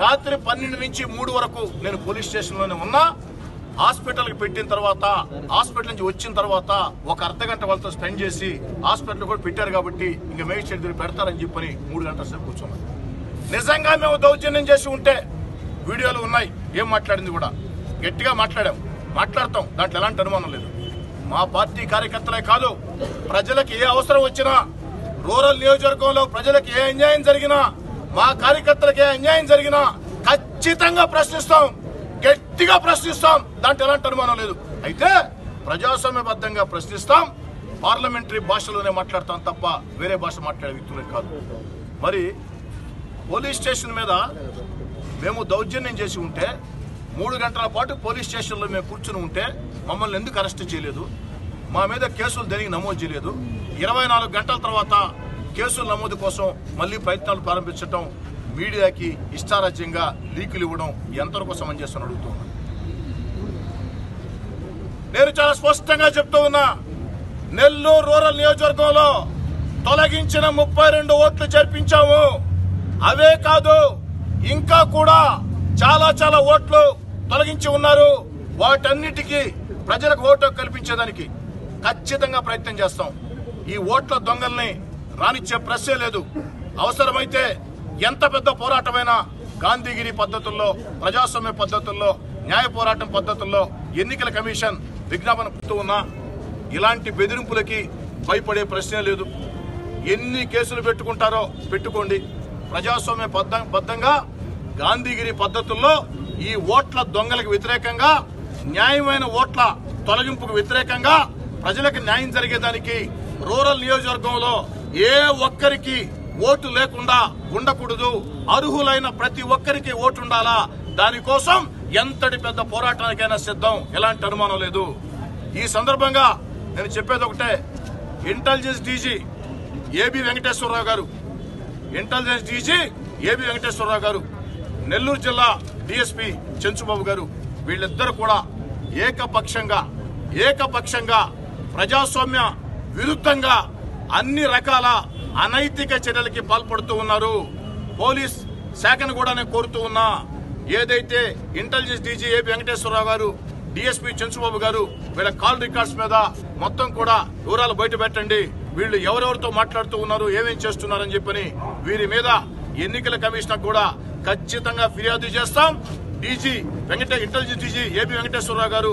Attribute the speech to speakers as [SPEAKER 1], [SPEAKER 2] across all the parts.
[SPEAKER 1] రాత్రి పన్నెండు నుంచి మూడు వరకు నేను పోలీస్ స్టేషన్లోనే ఉన్నా. హాస్పిటల్కి పెట్టిన తర్వాత హాస్పిటల్ నుంచి వచ్చిన తర్వాత ఒక అర్ధ గంట వాళ్ళతో స్పెండ్ చేసి హాస్పిటల్ కూడా పెట్టారు కాబట్టి ఇంకా మేజిస్ట్రేట్ దగ్గర పెడతారని చెప్పని మూడు గంటల సేపు కూర్చున్నాను నిజంగా మేము దౌర్జన్యం చేసి ఉంటే వీడియోలు ఉన్నాయి. ఏం మాట్లాడింది కూడా? గట్టిగా మాట్లాడాం. మాట్లాడతాం. దాంట్లో ఎలాంటి అనుమానం లేదు. మా పార్టీ కార్యకర్తలే కాదు. ప్రజలకు ఏ అవసరం వచ్చినా రూరల్ నియోజకవర్గంలో ప్రజలకు ఏ అన్యాయం జరిగినా మా కార్యకర్తలకే అన్యాయం జరిగినా ఖచ్చితంగా ప్రశ్నిస్తాం. గట్టిగా ప్రశ్నిస్తాం. దాంట్లో ఎలాంటి అనుమానం లేదు. అయితే ప్రజాస్వామ్యబద్ధంగా ప్రశ్నిస్తాం. పార్లమెంటరీ భాషలోనే మాట్లాడతాం తప్ప వేరే భాష మాట్లాడే వ్యక్తులే కాదు. మరి పోలీస్ స్టేషన్ మీద మేము దౌర్జన్యం చేసి ఉంటే మూడు గంటల పాటు పోలీస్ స్టేషన్లో మేము కూర్చుని ఉంటే మమ్మల్ని ఎందుకు అరెస్ట్ చేయలేదు? మా మీద కేసులు దేనికి నమోదు చేయలేదు. ఇరవై నాలుగు గంటల తర్వాత కేసుల నమోదు కోసం మళ్ళీ ప్రయత్నాలు ప్రారంభించడం మీడియాకి ఇష్టారాజ్యంగా లీకులు ఇవ్వడం ఎంతవరకు సమంజసం అడుగుతున్నాను. నేను చాలా స్పష్టంగా చెప్తూ ఉన్నా నెల్లూరు రూరల్ నియోజకవర్గంలో తొలగించిన ముప్పై రెండు ఓట్లు చేర్పించాము. అవే కాదు ఇంకా కూడా చాలా చాలా ఓట్లు తొలగించి ఉన్నారు. వాటన్నిటికీ ప్రజలకు ఓటు కల్పించేదానికి ఖచ్చితంగా ప్రయత్నం చేస్తాం. ఈ ఓట్ల దొంగల్ని రానిచ్చే ప్రశ్నే లేదు. అవసరమైతే ఎంత పెద్ద పోరాటమైనా గాంధీగిరి పద్ధతుల్లో ప్రజాస్వామ్య పద్ధతుల్లో న్యాయ పోరాటం పద్ధతుల్లో ఎన్నికల కమిషన్ విజ్ఞాపన పుస్తూ ఉన్నా ఇలాంటి బెదిరింపులకి భయపడే ప్రశ్నే లేదు. ఎన్ని కేసులు పెట్టుకుంటారో పెట్టుకోండి. ప్రజాస్వామ్య బద్ధంగా గాంధీగిరి పద్ధతుల్లో ఈ ఓట్ల దొంగలకు వ్యతిరేకంగా న్యాయమైన ఓట్ల తొలగింపుకు వ్యతిరేకంగా ప్రజలకు న్యాయం జరిగేదానికి రూరల్ నియోజకవర్గంలో ఏ ఒక్కరికి ఓటు లేకుండా ఉండకూడదు. అర్హులైన ప్రతి ఒక్కరికి ఓటు ఉండాలా దానికోసం ఎంతటి పెద్ద పోరాటానికైనా సిద్ధం. ఎలాంటి అనుమానం లేదు. ఈ సందర్భంగా నేను చెప్పేది ఒకటే. ఇంటెలిజెన్స్ డీజీ ఏబి వెంకటేశ్వరరావు గారు. ఇంటెలిజెన్స్ డీజీ ఏబి వెంకటేశ్వరరావు గారు. నెల్లూరు జిల్లా డిఎస్పి చెంచుబాబు గారు. వీళ్ళిద్దరు కూడా ఏకపక్షంగా ఏకపక్షంగా ప్రజాస్వామ్య విరుద్ధంగా అన్ని రకాల అనైతిక చర్యలకి పాల్పడుతూ ఉన్నారు. పోలీస్ శాఖను కూడా నేను కోరుతూ ఉన్నా. ఏదైతే ఇంటెలిజెన్స్ డీజీ ఏపీ వెంకటేశ్వరరావు గారు డిఎస్పీ చంద్రబాబు గారు వీళ్ళ కాల్ రికార్డ్స్ మీద మొత్తం కూడా వివరాలు బయట పెట్టండి. వీళ్ళు ఎవరెవరితో మాట్లాడుతూ ఉన్నారు ఏమేం చేస్తున్నారని చెప్పని వీరి మీద ఎన్నికల కమిషనర్ కూడా ఖచ్చితంగా ఫిర్యాదు చేస్తాం. డీజీ వెంకటే ఇంటెలిజెన్స్ డీజీ ఏపీ వెంకటేశ్వరరావు గారు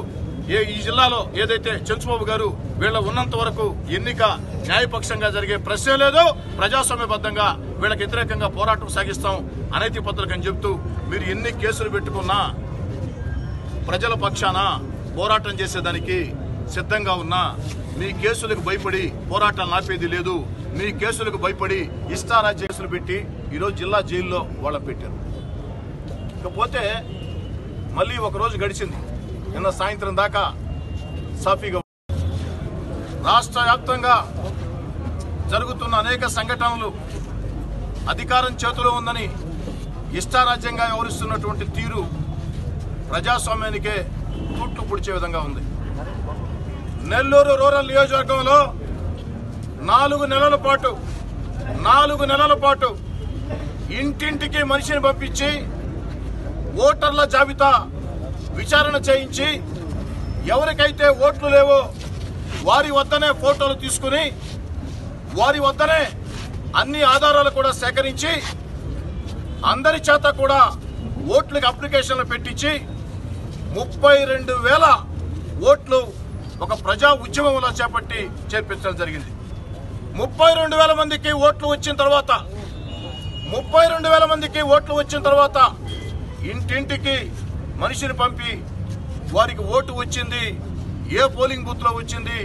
[SPEAKER 1] ఏ ఈ జిల్లాలో ఏదైతే చంచుబాబు గారు వీళ్ళ ఉన్నంత వరకు ఎన్నిక న్యాయపక్షంగా జరిగే ప్రశ్నే లేదు ప్రజాస్వామ్యబద్ధంగా వీళ్ళకి వ్యతిరేకంగా పోరాటం సాగిస్తాం అనైతిక పద్ధతులకని చెబుతూ మీరు ఎన్ని కేసులు పెట్టుకున్నా ప్రజల పక్షాన పోరాటం చేసేదానికి సిద్ధంగా ఉన్నా మీ కేసులకు భయపడి పోరాటాలు ఆపేది లేదు. మీ కేసులకు భయపడి ఇస్తారా కేసులు పెట్టి ఈరోజు జిల్లా జైల్లో వాళ్ళ పెట్టారు. ఇకపోతే మళ్ళీ ఒక రోజు గడిచింది. నిన్న సాయంత్రం దాకా సాఫీగా రాష్ట్ర వ్యాప్తంగా జరుగుతున్న అనేక సంఘటనలు అధికారం చేతిలో ఉందని ఇష్టారాజ్యంగా వ్యవహరిస్తున్నటువంటి తీరు ప్రజాస్వామ్యానికే తూట్లు పుడిచే విధంగా ఉంది. నెల్లూరు రూరల్ నియోజకవర్గంలో నాలుగు నెలల పాటు నాలుగు నెలల పాటు ఇంటింటికి మనిషిని పంపించి ఓటర్ల జాబితా విచారణ చేయించి ఎవరికైతే ఓట్లు లేవో వారి వద్దనే ఫోటోలు తీసుకుని వారి వద్దనే అన్ని ఆధారాలు కూడా సేకరించి అందరి చేత కూడా ఓట్లకు అప్లికేషన్లు పెట్టించి ముప్పై రెండు వేల ఓట్లు ఒక ప్రజా ఉద్యమంలో చేపట్టి చేర్పించడం జరిగింది. ముప్పై రెండు వేల మందికి ఓట్లు వచ్చిన తర్వాత ముప్పై రెండు వేల మందికి ఓట్లు వచ్చిన తర్వాత ఇంటింటికి మనిషిని పంపి వారికి ఓటు వచ్చింది ఏ పోలింగ్ బూత్లో వచ్చింది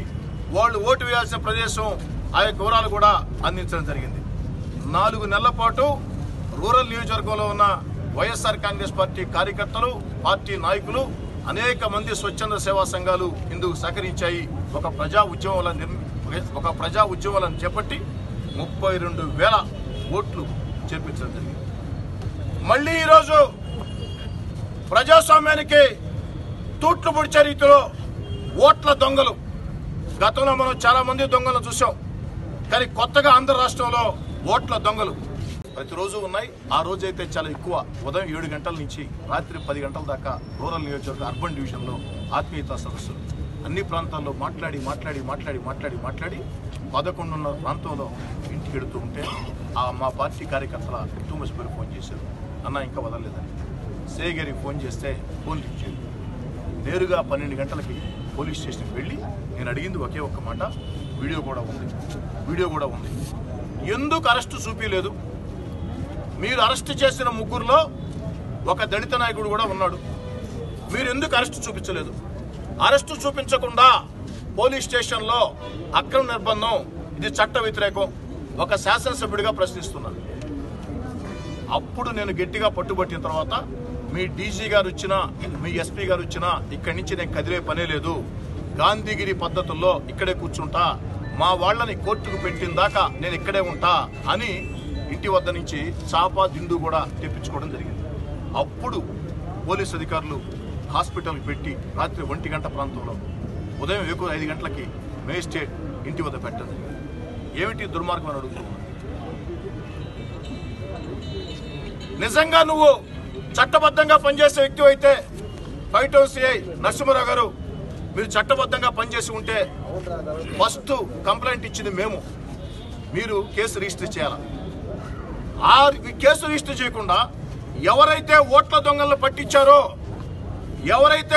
[SPEAKER 1] వాళ్ళు ఓటు వేయాల్సిన ప్రదేశం ఆ యొక్క వివరాలు కూడా అందించడం జరిగింది. నాలుగు నెలల పాటు రూరల్ నియోజకవర్గంలో ఉన్న వైఎస్ఆర్ కాంగ్రెస్ పార్టీ కార్యకర్తలు పార్టీ నాయకులు అనేక మంది స్వచ్ఛంద సేవా సంఘాలు ఇందుకు సహకరించాయి. ఒక ప్రజా ఉద్యమాలను ఒక ప్రజా ఉద్యమాలను చేపట్టి ముప్పై రెండు వేల ఓట్లు చేర్పించడం జరిగింది. మళ్ళీ ఈరోజు ప్రజాస్వామ్యానికి తూట్లు పొడిచే రీతిలో ఓట్ల దొంగలు. గతంలో మనం చాలా మంది దొంగలను చూసాం కానీ కొత్తగా ఆంధ్ర రాష్ట్రంలో ఓట్ల దొంగలు ప్రతిరోజు ఉన్నాయి. ఆ రోజు అయితే చాలా ఎక్కువ. ఉదయం ఏడు గంటల నుంచి రాత్రి పది గంటల దాకా రూరల్ నియోజకవర్గ అర్బన్ డివిజన్లో ఆత్మీయత సదస్సులు. అన్ని ప్రాంతాల్లో మాట్లాడి మాట్లాడి మాట్లాడి మాట్లాడి మాట్లాడి పదకొండున్నర ప్రాంతంలో ఇంటికి వెడుతూ ఉంటే ఆ మా పార్టీ కార్యకర్తల కుటుంబ సభ్యులు ఫోన్ చేశారు. అన్న ఇంకా వదలలేదని. సేయ్ గారికి ఫోన్ చేస్తే ఫోన్ లిఫ్ట్ నేరుగా పన్నెండు గంటలకి పోలీస్ స్టేషన్కి వెళ్ళి నేను అడిగింది ఒకే ఒక్క మాట వీడియో కూడా ఉంది వీడియో కూడా ఉంది. ఎందుకు అరెస్టు చూపించలేదు మీరు అరెస్ట్ చేసిన ముగ్గురులో ఒక దళిత నాయకుడు కూడా ఉన్నాడు. మీరు ఎందుకు అరెస్ట్ చూపించలేదు? అరెస్టు చూపించకుండా పోలీస్ స్టేషన్లో అక్రమ నిర్బంధం ఇది చట్ట వ్యతిరేకం ఒక శాసనసభ్యుడిగా ప్రశ్నిస్తున్నాను అప్పుడు నేను గట్టిగా పట్టుబట్టిన తర్వాత మీ డీజీ గారు వచ్చినా మీ ఎస్పీ గారు వచ్చినా ఇక్కడి నుంచి నేను కదిలే పనే లేదు. గాంధీగిరి పద్ధతుల్లో ఇక్కడే కూర్చుంటా. మా వాళ్ళని కోర్టుకు పెట్టిన దాకా నేను ఇక్కడే ఉంటా అని ఇంటి వద్ద నుంచి చాప దిండు కూడా తెప్పించుకోవడం జరిగింది. అప్పుడు పోలీస్ అధికారులు హాస్పిటల్కి పెట్టి రాత్రి ఒంటి గంట ప్రాంతంలో ఉదయం ఎక్కువ ఐదు గంటలకి మేజిస్ట్రేట్ ఇంటి వద్ద పెట్టడం జరిగింది. ఏమిటి దుర్మార్గం అని అడుగుతున్నాను? నిజంగా నువ్వు చట్టబద్ధంగా పనిచేసే వ్యక్తి అయితే ఫైవ్ సిఐ నరసింహరావు గారు మీరు చట్టబద్ధంగా పనిచేసి ఉంటే ఫస్ట్ కంప్లైంట్ ఇచ్చింది మేము. మీరు కేసు రిజిస్టర్ చేయాలి? ఆ కేసు రిజిస్టర్ చేయకుండా ఎవరైతే ఓట్ల దొంగలను పట్టించారో ఎవరైతే